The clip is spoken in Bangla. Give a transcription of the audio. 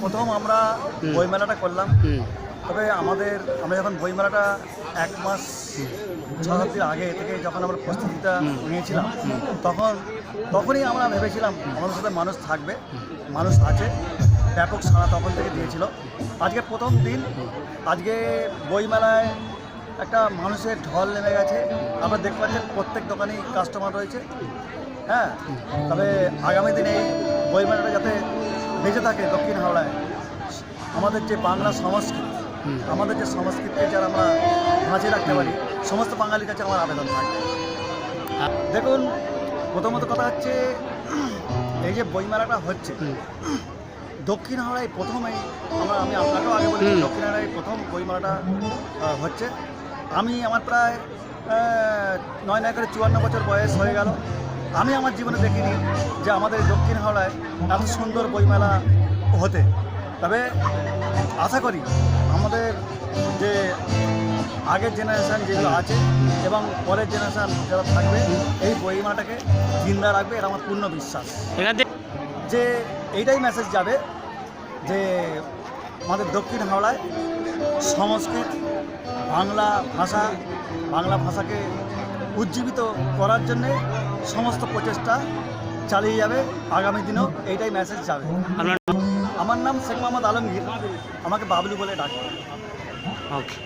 প্রথম আমরা। বইমেলাটা করলাম। তবে আমাদের আমরা যখন বইমেলাটা এক মাস ছ সাত দিন আগে থেকে যখন আমরা প্রস্তুতিটা নিয়েছিলাম তখন তখনই আমরা ভেবেছিলাম আমাদের সাথে মানুষ থাকবে মানুষ আছে ব্যাপক সাড়া তখন থেকে দিয়েছিল। আজকে প্রথম দিন আজকে বইমেলায় একটা মানুষের ঢল নেমে গেছে। আপনারা দেখতে পাচ্ছেন প্রত্যেক দোকানেই কাস্টমার রয়েছে। হ্যাঁ? তবে আগামী দিনে এই বইমেলাটা যাতে বেঁচে থাকে দক্ষিণ হাওড়ায়। আমাদের যে বাংলা সংস্কৃতি আমাদের যে সংস্কৃতিকে যারা আমরা বাঁচিয়ে রাখতে পারি সমস্ত বাঙালির কাছে আমার আবেদন থাকবে। আ- দেখুন প্রথমত কথা হচ্ছে এই যে বইমেলাটা হচ্ছে দক্ষিণ হাওড়ায় প্রথমেই আমরা আমি আপনাকেও আগে হুম। দক্ষিণ হাওড়ায় প্রথম বইমেলাটা হচ্ছে। আমি আমার প্রায় নয় নয় করে চুয়ান্ন বছর বয়স হয়ে গেল। আমি আমার জীবনে দেখিনি যে আমাদের দক্ষিণ হাওড়ায় এত সুন্দর বইমেলা হতে। তবে আশা করি আমাদের যে আগের জেনারেশান যেগুলো আছে এবং পরের জেনারেশান যারা থাকবে এই বইমেলাটাকে জিন্দা রাখবে এটা আমার পূর্ণ বিশ্বাস। যে এইটাই মেসেজ যাবে যে আমাদের দক্ষিণ হাওড়ায় সংস্কৃত বাংলা ভাষা বাংলা ভাষাকে উজ্জীবিত করার জন্যে সমস্ত প্রচেষ্টা চালিয়ে যাবে। আগামী দিনেও এইটাই মেসেজ যাবে। আমার নাম শেখ মোহাম্মদ আলমগীর। আমাকে বাবলু বলে ডাকে। ওকে